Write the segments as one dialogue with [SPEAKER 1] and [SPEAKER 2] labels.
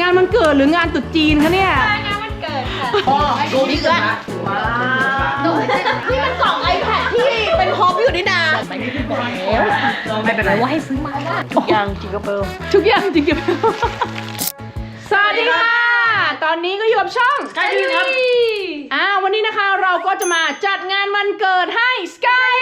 [SPEAKER 1] งานมันเกิดหรืองานตรุษจีนคะเนี่ย
[SPEAKER 2] งานวันเกิดค่ะ
[SPEAKER 3] ดูนี่ก่อนนะ
[SPEAKER 2] นี่มันกล่อง iPad ที่เป็นฮอปอยู่นี่นา
[SPEAKER 3] ไม่เป็นไรว่าให้ซื้อมาทุกอย่างจิงกเบล
[SPEAKER 1] ทุกอย่างจริงๆสวัสดีค่ะ ตอนนี้ก็อยู่กับช่อง
[SPEAKER 3] ใกล้ดีครับ
[SPEAKER 1] อ่าวันนี้นะคะเราก็จะมาจัดงานวันเกิดให้สกาย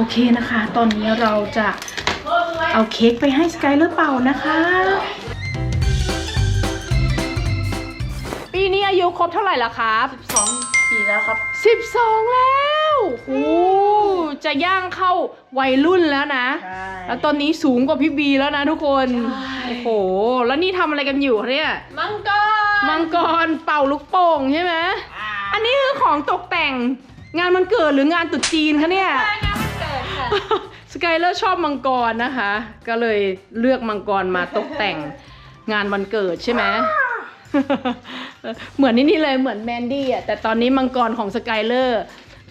[SPEAKER 1] โอเคนะคะ ตอนนี้เราจะเอาเค้กไปให้สกายเลอร์เป่านะคะ ปีนี้อายุครบเท่าไหร่ละครับ
[SPEAKER 3] สองปีแล้วครับ
[SPEAKER 1] 12 แล้วโอ้จะย่างเข้าวัยรุ่นแล้วนะ
[SPEAKER 3] ใช่
[SPEAKER 1] แล้วตอนนี้สูงกว่าพี่บีแล้วนะทุกคน โอ้โห แล้วนี่ทำอะไรกันอยู่คะเนี่ย
[SPEAKER 2] มังกร
[SPEAKER 1] มังกรเป่าลูกโป่งใช่ไหม อันนี้คือของตกแต่งงานมันเกิดหรืองานตรุษจีนคะเนี่ย
[SPEAKER 2] งานวันเกิดค่ะ
[SPEAKER 1] สกายเลอร์ชอบมังกรนะคะ ก็เลยเลือกมังกรมาตกแต่งงานวันเกิดใช่ไหมเหมือนนี่นี่เลยเหมือนแมนดี้อะแต่ตอนนี้มังกรของสกายเลอร์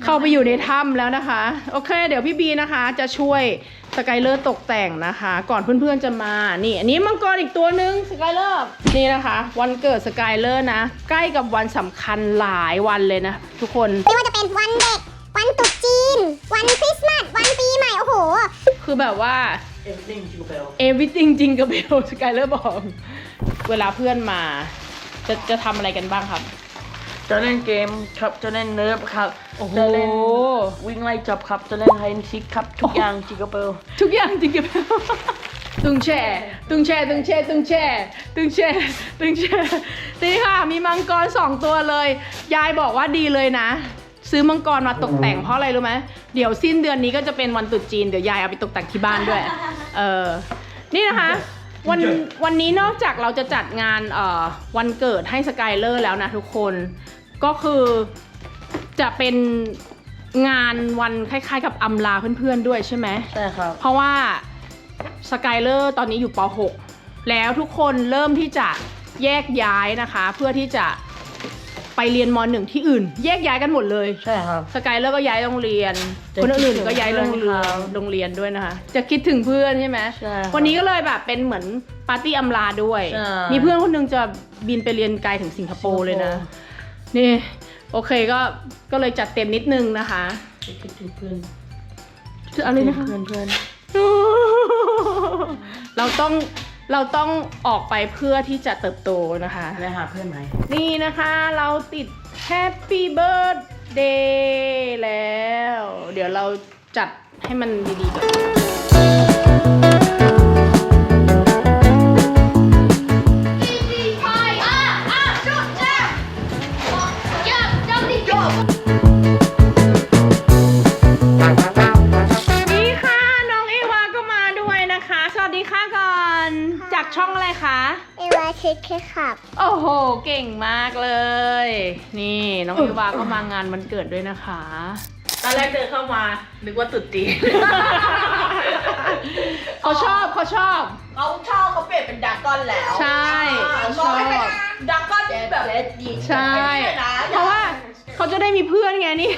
[SPEAKER 1] เข้าไปอยู่ในถ้ำแล้วนะคะ โอเค เดี๋ยวพี่บีนะคะ จะช่วยสกายเลอร์ตกแต่งนะคะ ก่อนเพื่อนๆจะมานี่ อันนี้มังกรอีกตัวหนึ่งสกายเลอร์นี่นะคะ วันเกิดสกายเลอร์นะ ใกล้กับวันสำคัญหลายวันเลยนะ ทุกคน
[SPEAKER 4] ไม่ว่าจะเป็นวันเด็ก วันตรุษจีน วันคริสต์มาส วันปีใหม่ โอ้โห
[SPEAKER 1] คือแบบว่า
[SPEAKER 3] เอฟซิ่งจิงกเบล
[SPEAKER 1] everything จริงกับเบลสกายเลอร์บอก เวลาเพื่อนมา จะจะทำอะไรกันบ้างครับ
[SPEAKER 3] จะเล่นเกมครับจะเล่นเนิร์ฟครับ
[SPEAKER 1] โอ้โห
[SPEAKER 3] จะเล่นวิ่งไล่จับครับจะเล่นไฮน์ซิกครับทุกอย่างจิงกเบล
[SPEAKER 1] ทุกอย่างจริงกับเบลตึงแช่ตึงแช่ตึงแช่ตึงแช่ตึงแช่ตึงแช่นี่ค่ะ มีมังกรสองตัวเลย ยายบอกว่าดีเลยนะ ซื้อมังกรมาตกแต่งเพราะอะไรรู้ไหมเดี๋ยวสิ้นเดือนนี้ก็จะเป็นวันตรุษจีนเดี๋ยวยายเอาไปตกแต่งที่บ้านด้วย เออนี่นะคะ วันวันนี้นอกจากเราจะจัดงานเอ่อวันเกิดให้สกายเลอร์แล้วนะทุกคนก็คือจะเป็นงานวันคล้ายๆ กับอำลาเพื่อนๆด้วยใช่ไหม
[SPEAKER 3] ใช่ครับ
[SPEAKER 1] เพราะว่าสกายเลอร์ตอนนี้อยู่ป .6 แล้วทุกคนเริ่มที่จะแยกย้ายนะคะ เพื่อที่จะ ไปเรียนม .1 ที่อื่น แยกย้ายกันหมดเลย
[SPEAKER 3] ใช่ครับ
[SPEAKER 1] สกายเลอร์ก็ย้ายโรงเรียน
[SPEAKER 3] จะ
[SPEAKER 1] คนอื่นๆก็ย้ายโรง
[SPEAKER 3] คิดถึ
[SPEAKER 1] เรีย
[SPEAKER 3] ง
[SPEAKER 1] น
[SPEAKER 3] เพื่อนครับ
[SPEAKER 1] โรงเรียนด้วยนะคะ จะคิดถึงเพื่อนใช่ไหม
[SPEAKER 3] ใช่ครับ
[SPEAKER 1] วันนี้ก็เลยแบบเป็นเหมือนปาร์ตี้อำลาด้วย
[SPEAKER 3] ใช่
[SPEAKER 1] มีเพื่อนคนหนึงจะบินไปเรียนไกลถึงสิงคโปร์เลยนะ นี่ โอเคก็ก็เลยจัดเต็มนิดนึงนะคะ
[SPEAKER 3] คิดถึงเพื่อน
[SPEAKER 1] อะไรนะคะ
[SPEAKER 3] เพื่อนเพื่อน
[SPEAKER 1] เราต้อง เราต้องออกไปเพื่อที่จะเติบโตนะคะ
[SPEAKER 3] และหาเพื่อนไหม
[SPEAKER 1] นี่นะคะเราติด Happy Birthday แล้ว เดี๋ยวเราจัดให้มันดีๆก่อนนี่ ก็มางานวันเกิดด้วยนะคะ
[SPEAKER 3] ตอนแรกเดินเข้ามา นึกว่าตุดจีน
[SPEAKER 1] เขาชอบเขาชอบ
[SPEAKER 2] เขาชอบเขาเปลี่ยนเป็นดรากอนแล้ว
[SPEAKER 1] ใช่
[SPEAKER 2] ชอบให้เป็นดรากอนที่แบบดี
[SPEAKER 1] ใช่ เพราะว่าเขาจะได้มีเพื่อนไงนี่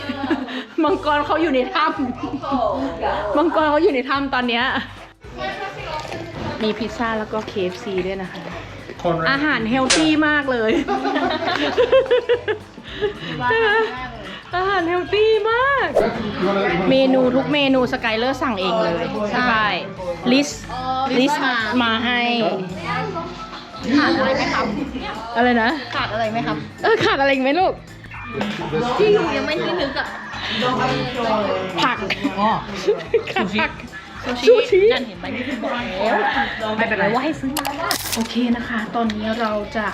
[SPEAKER 1] มังกรเขาอยู่ในถ้
[SPEAKER 2] โอ้โหำ
[SPEAKER 1] มังกรเขาอยู่ในถ้ำตอนเนี้ยมีพิซซ่าแล้วก็ KFC ด้วยนะคะ อาหารเฮลตี้มากเลยใช่ไหมอาหารเฮลตี้มาก เมนูทุกเมนูสกายเลอร์สั่งเองเลยใช่ลิสลิสมาให้
[SPEAKER 2] ขาดอะไรไหมครับ
[SPEAKER 1] อะไรนะ
[SPEAKER 2] ขาดอะไรไหมครับ
[SPEAKER 1] เออขาดอะไรอีกไหมลูก
[SPEAKER 2] ที่หนูยังไม่ที่นึกอะ
[SPEAKER 1] ผักขาดผัก
[SPEAKER 2] ซู
[SPEAKER 1] ซูชิ
[SPEAKER 2] ชินั่นเห็นไหมที่พี่บอกแล้ว
[SPEAKER 3] ไม่เป็นไรว่าให้ซื้อมา
[SPEAKER 1] โอเคนะคะ ตอนนี้เราจะ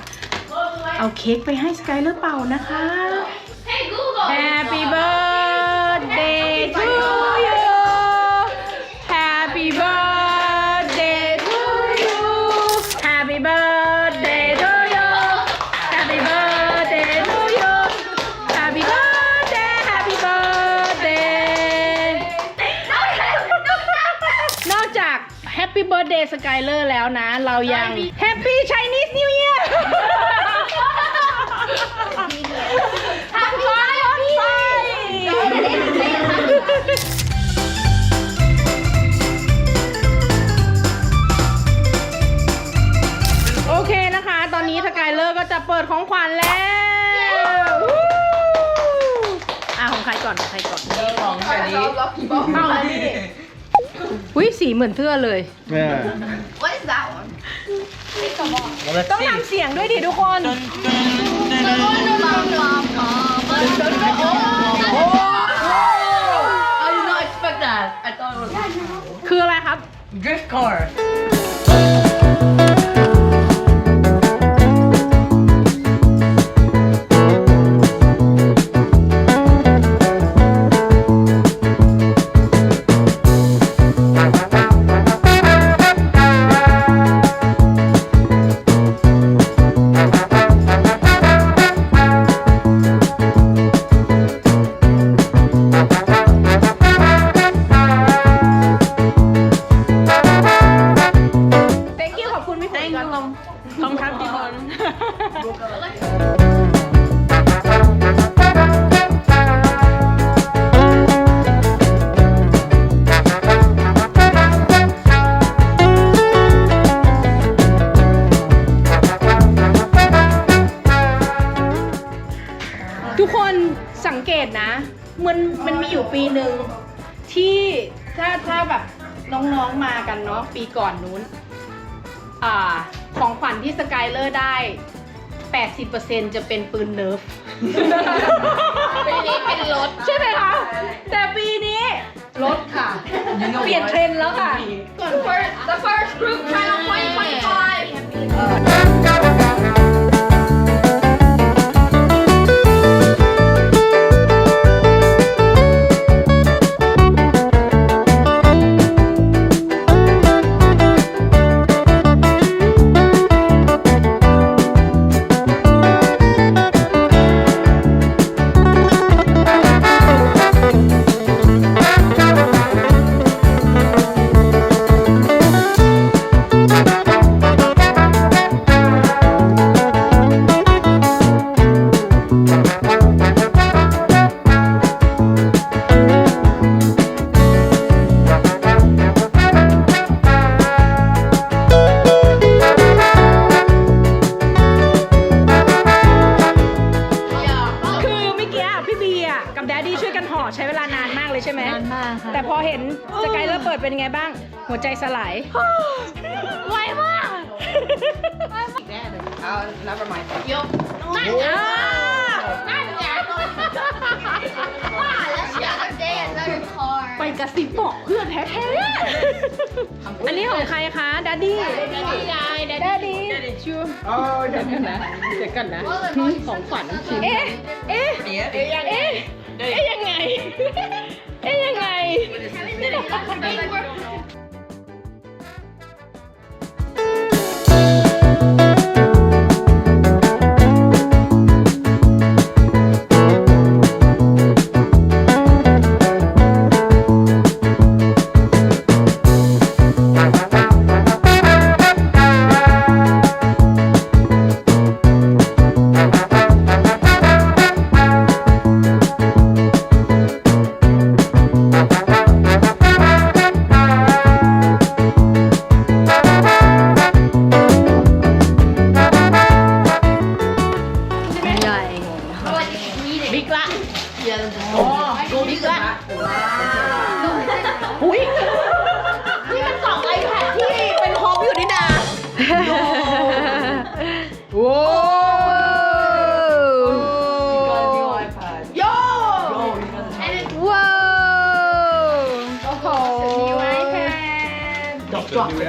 [SPEAKER 1] เอาเค้กไปให้สกายเลอร์เป่านะคะ Happy birthday ย์สกายเลอร์แล้วนะ เรายังแฮปปี้ไชนีสนิวเยียร์ทำฟ้าลดไฟโอเคนะคะ ตอนนี้สกายเลอร์ก็จะเปิดของขวัญแล้วอะของใครก่อนของใครก่อน
[SPEAKER 3] ของแค่นี้
[SPEAKER 1] เป้าเล อุ้ยสีเหมือนเสื้อเลย
[SPEAKER 5] Yeah.
[SPEAKER 2] What is that one?
[SPEAKER 5] Well, let's
[SPEAKER 1] ต้อง
[SPEAKER 5] see.
[SPEAKER 1] ทำเสียงด้วยดิทุกคน
[SPEAKER 3] I did not expect that I thought it was
[SPEAKER 1] คืออะไรครับ
[SPEAKER 3] drift car
[SPEAKER 1] ปีหนึ่งที่ถ้าถ้าแบบน้องๆมากันเนาะปีก่อนนู้นอ่าของขวัญที่สกายเลอร์ได้ 80%จะเป็นปืนเนิร์ฟ
[SPEAKER 2] ปีนี้เป็นรถ
[SPEAKER 1] ใช่ไหมคะ แต่ปีนี้รถค่ะ เปลี่ยนเทรนด์แล้วค่ะ
[SPEAKER 2] First, the first group trial 2025
[SPEAKER 1] วใจสลาย ไวมาก
[SPEAKER 2] Oh, never mind.
[SPEAKER 1] นั่นอะ
[SPEAKER 2] นั่นไงว่าแล้ว the other day another car
[SPEAKER 1] ไปกระซิบบอกเพื่อนแท้ๆ อันนี้ของใครคะดัดดี้
[SPEAKER 2] นี่ไง
[SPEAKER 1] ดัดดี้ชูอ๋อเดี๋ยวกันนะเดี๋ยวกันนะ ของขวัญชิ้นเอ๊ะ เอ๊ะ เอ๊ะ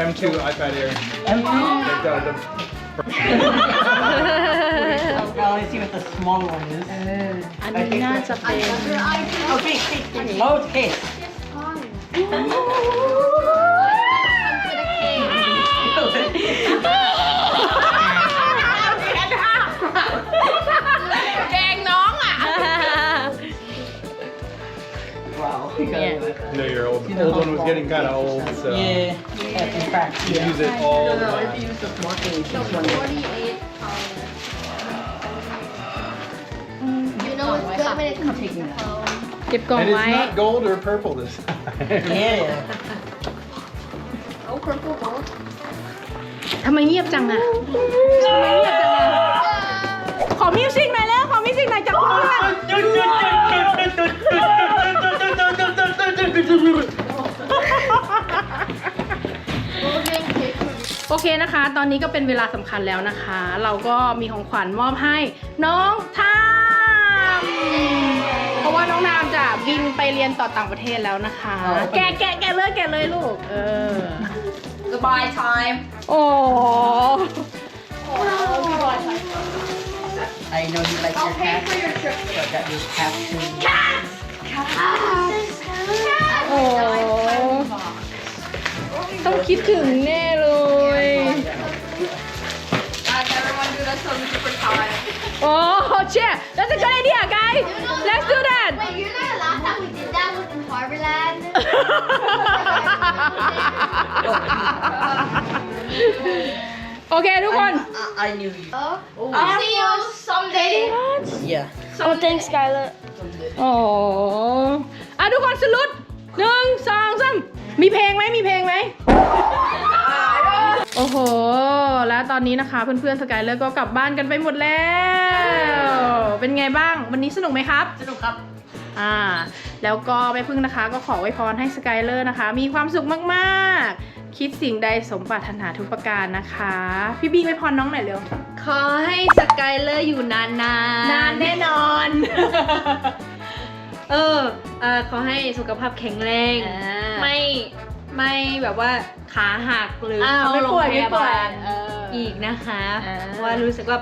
[SPEAKER 5] M2 iPad Air. Like the, the
[SPEAKER 3] I only see what the small one is
[SPEAKER 1] อันนี้น่าจะเป็
[SPEAKER 5] no, your old old one was getting kind of old, so
[SPEAKER 3] yeah that's in fact
[SPEAKER 5] you use it all the
[SPEAKER 3] no, if
[SPEAKER 5] time.
[SPEAKER 3] you use the small case this one
[SPEAKER 4] You know it's good when it comes
[SPEAKER 3] taking that
[SPEAKER 1] เก็บกล่อง
[SPEAKER 5] And it's
[SPEAKER 1] ไว้
[SPEAKER 5] not gold or purple this time.
[SPEAKER 3] yeah
[SPEAKER 1] ทำไมเงียบจังอะทำไมเงียบจังอะขอมิวสิกหน่อยแล้ว ขอมิวสิกหน่อยจากเพื่อน โอเคนะคะ ตอนนี้ก็เป็นเวลาสำคัญแล้วนะคะ เราก็มีของขวัญมอบให้น้องทามเพราะว่าน้องนามจะบินไปเรียนต่อต่างประเทศแล้วนะคะ แกะแกะแกะเลยแกะเลยลูก เออ
[SPEAKER 2] Goodbye time
[SPEAKER 1] โอ้
[SPEAKER 3] I know you like your cat but that you have to
[SPEAKER 1] โอ้ต้องคิดถึงแน่เลย อ้เชี่ย that's a good idea guys let's do that
[SPEAKER 4] Wait, you know the last time we did that was in Harborland?
[SPEAKER 1] โอเคทุกคน
[SPEAKER 3] I, I knew you
[SPEAKER 4] I'll see you someday.
[SPEAKER 3] yeah
[SPEAKER 1] โอ้ thanks Skyler โอ้อ่ะทุกคนสรุปหนึ่งสองสามมีเพลงไหมมีเพลงไหม โอ้โห แล้วตอนนี้นะคะเพื่อนๆสกายเลอร์ก็กลับบ้านกันไปหมดแล้ว เป็นไงบ้างวันนี้สนุกไหมครับ
[SPEAKER 3] สนุกครับ
[SPEAKER 1] อ่า แล้วก็แม่พึ่งนะคะ ก็ขอไว้พรให้สกายเลอร์นะคะ มีความสุขมากๆ คิดสิ่งใดสมปรารถนาทุกประการนะคะ พี่บีไว้พรน้องหน่อยเร็ว
[SPEAKER 2] ขอให้สกายเลอร์อยู่นานๆ
[SPEAKER 1] นานแน่นอน
[SPEAKER 2] เออเออขอให้สุขภาพแข็งแรง
[SPEAKER 1] อ่า
[SPEAKER 2] ไม่ ไม่แบบว่าขาหักหรือ
[SPEAKER 1] อ้าว
[SPEAKER 2] เข้า
[SPEAKER 1] ไม่
[SPEAKER 2] โรง
[SPEAKER 1] ป่วย
[SPEAKER 2] พ
[SPEAKER 1] ไม่
[SPEAKER 2] ยา
[SPEAKER 1] ป่วย
[SPEAKER 2] บาล
[SPEAKER 1] เอออี
[SPEAKER 2] อีกนะคะ
[SPEAKER 1] อ่า
[SPEAKER 2] เพราะว่ารู้สึกว่า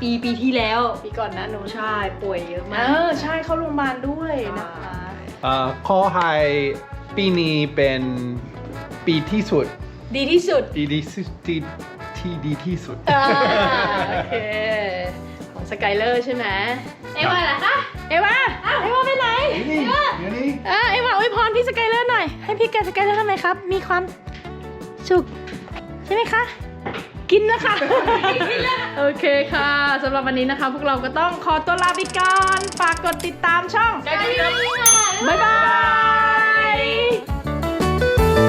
[SPEAKER 2] ปีปีที่แล้ว
[SPEAKER 1] ปีก่อนนะหนู
[SPEAKER 2] ใช่ป่วยเยอะ
[SPEAKER 1] เอ
[SPEAKER 2] มาก
[SPEAKER 1] อใช่เข้าโรงพยาบาลด้วยนะคะ
[SPEAKER 5] เอ่อขอให้ปีนี้เป็นปีที่สุด
[SPEAKER 1] ดีที่สุด
[SPEAKER 5] ดีที่สุดที่ที่ดีที่สุด
[SPEAKER 1] อ่าโอเคของส กายเลอร์ใช่ไหม
[SPEAKER 2] เอว่าล่ะคะ
[SPEAKER 1] เอวาเอวาไปไหน
[SPEAKER 5] นี่อยู่นี่
[SPEAKER 1] เออเอวาอวยพรพี่สกายเลอร์หน่อย ให้พี่แกสกายเลอร์ทำไมครับ มีความสุขใช่ไหมคะ กินนะคะ โอเคค่ะสำหรับวันนี้นะคะ พวกเราก็ต้องขอตัวลาไปก่อน ฝากกดติดตามช่อง บ๊ายบาย